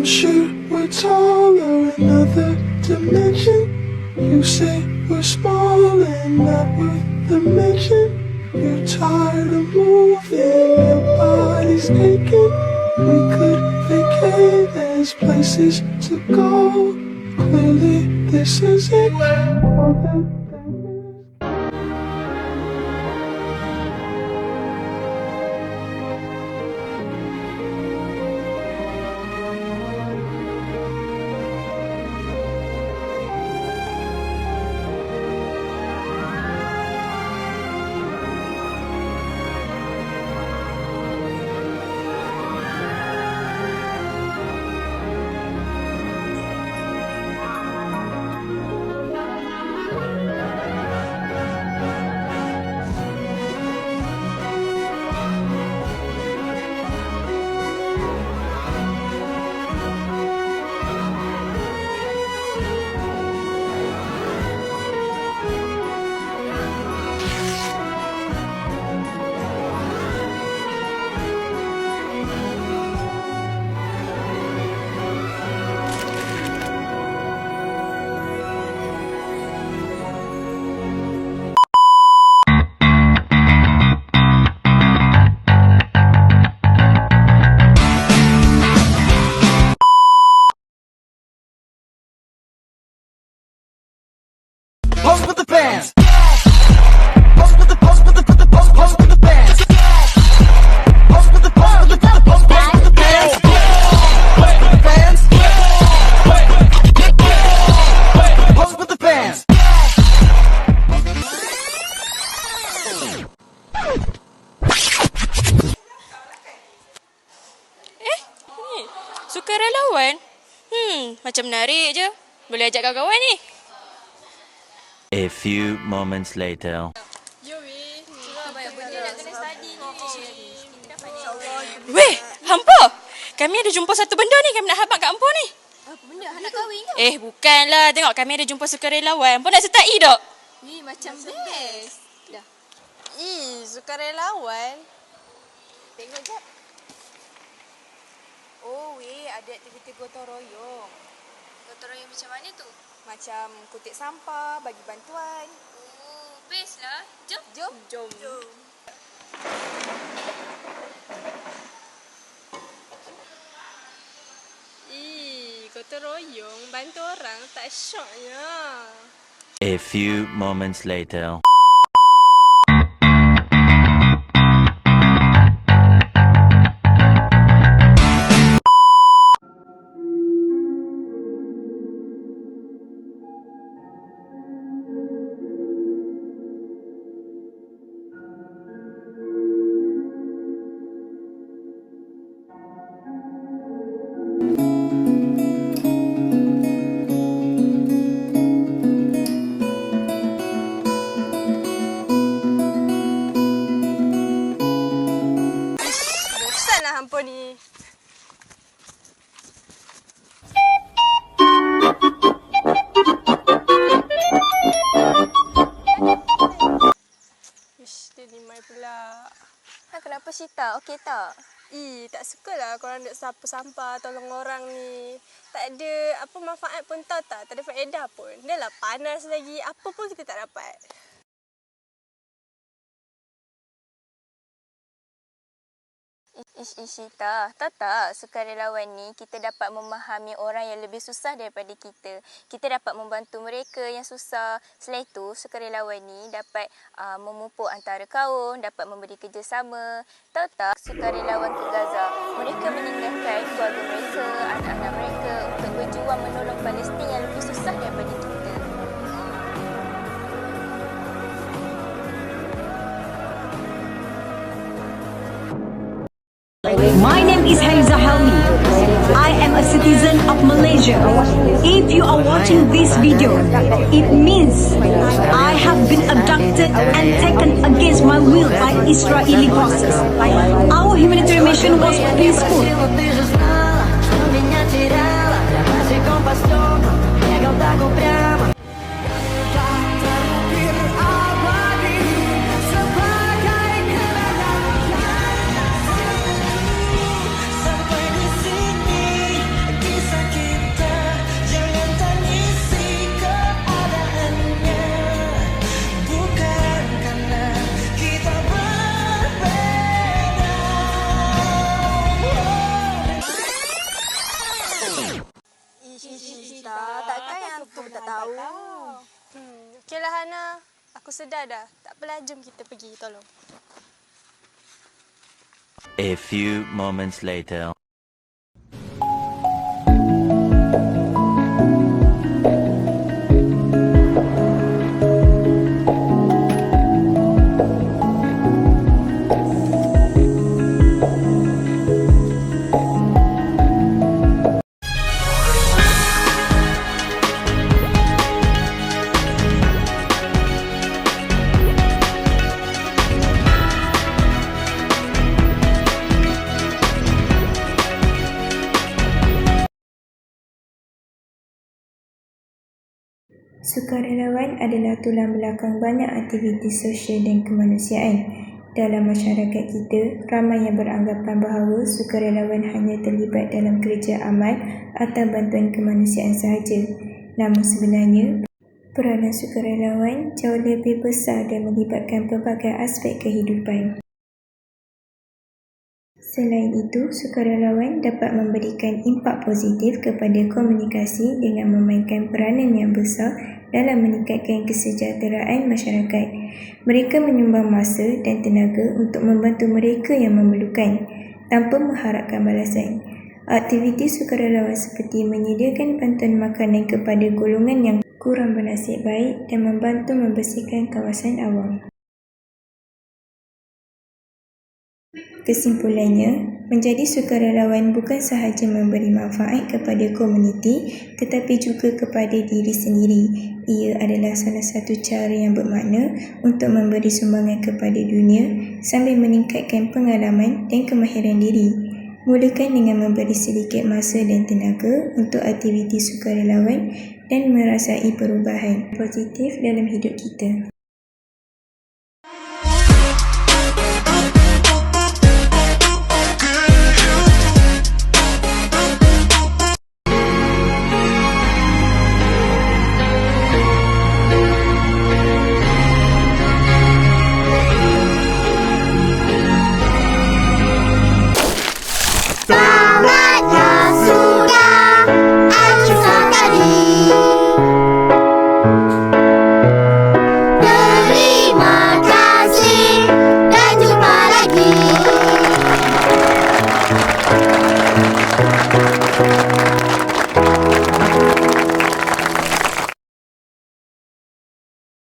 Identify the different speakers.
Speaker 1: I'm sure we're taller in another dimension. You say we're small and not worth the mention. You're tired of moving, your body's aching. We could vacate, there's places to go. Clearly, this is it. All
Speaker 2: Sukarelawan? Hmm, macam menarik je. Boleh ajak kawan-kawan ni.
Speaker 3: A few moments later.
Speaker 2: Weh, hampa! Kami ada jumpa satu benda ni. Kami nak habak kat hampa ni.
Speaker 4: Apa benda? Anak kahwin ke?
Speaker 2: Eh, bukanlah. Tengok kami ada jumpa sukarelawan. Hampa nak sertai tak?
Speaker 4: Ni macam best. Dah.
Speaker 5: Ih, sukarelawan. Tengok jap. Oh, weh, ada aktiviti gotong royong.
Speaker 4: Gotong royong macam mana tu?
Speaker 5: Macam kutip sampah, bagi bantuan.
Speaker 4: Oh, best lah. Jom.
Speaker 5: Jom. Jom. Jom.
Speaker 6: Ih, gotong royong bantu orang tak syoknya.
Speaker 3: A few moments later.
Speaker 6: Ish, dia limai pula.
Speaker 4: Ha, kenapa Syita? Okey tak?
Speaker 6: Ih, tak sukalah korang duk sapu sampah, tolong orang ni. Tak ada apa manfaat pun tahu tak? Tak ada faedah pun. Dah lah panas lagi. Apa pun kita tak dapat.
Speaker 4: Ish, ish, Syita. Tahu tak? Sukarelawan ni kita dapat memahami orang yang lebih susah daripada kita. Kita dapat membantu mereka yang susah. Selain itu, sukarelawan ni dapat uh, memupuk antara kaum, dapat memberi kerjasama. Tahu tak? Sukarelawan ke Gaza. Mereka meninggalkan keluarga mereka, anak-anak mereka untuk berjuang menolong Palestin yang lebih susah daripada kita.
Speaker 7: My name is Haiza Helmi. I am a citizen of Malaysia. If you are watching this video, it means I have been abducted and taken against my will by Israeli forces. Our humanitarian mission was peaceful.
Speaker 5: Tahu.
Speaker 6: Hmm, okey lah Hana. Aku sedar dah. Tak apalah, jom kita pergi. Tolong.
Speaker 3: A few moments later.
Speaker 8: Sukarelawan adalah tulang belakang banyak aktiviti sosial dan kemanusiaan. Dalam masyarakat kita, ramai yang beranggapan bahawa sukarelawan hanya terlibat dalam kerja amal atau bantuan kemanusiaan sahaja. Namun sebenarnya, peranan sukarelawan jauh lebih besar dan melibatkan pelbagai aspek kehidupan. Selain itu, sukarelawan dapat memberikan impak positif kepada komunikasi dengan memainkan peranan yang besar dalam meningkatkan kesejahteraan masyarakat. Mereka menyumbang masa dan tenaga untuk membantu mereka yang memerlukan tanpa mengharapkan balasan. Aktiviti sukarelawan seperti menyediakan bantuan makanan kepada golongan yang kurang bernasib baik dan membantu membersihkan kawasan awam. Kesimpulannya, menjadi sukarelawan bukan sahaja memberi manfaat kepada komuniti tetapi juga kepada diri sendiri. Ia adalah salah satu cara yang bermakna untuk memberi sumbangan kepada dunia sambil meningkatkan pengalaman dan kemahiran diri. Mulakan dengan memberi sedikit masa dan tenaga untuk aktiviti sukarelawan dan merasai perubahan positif dalam hidup kita.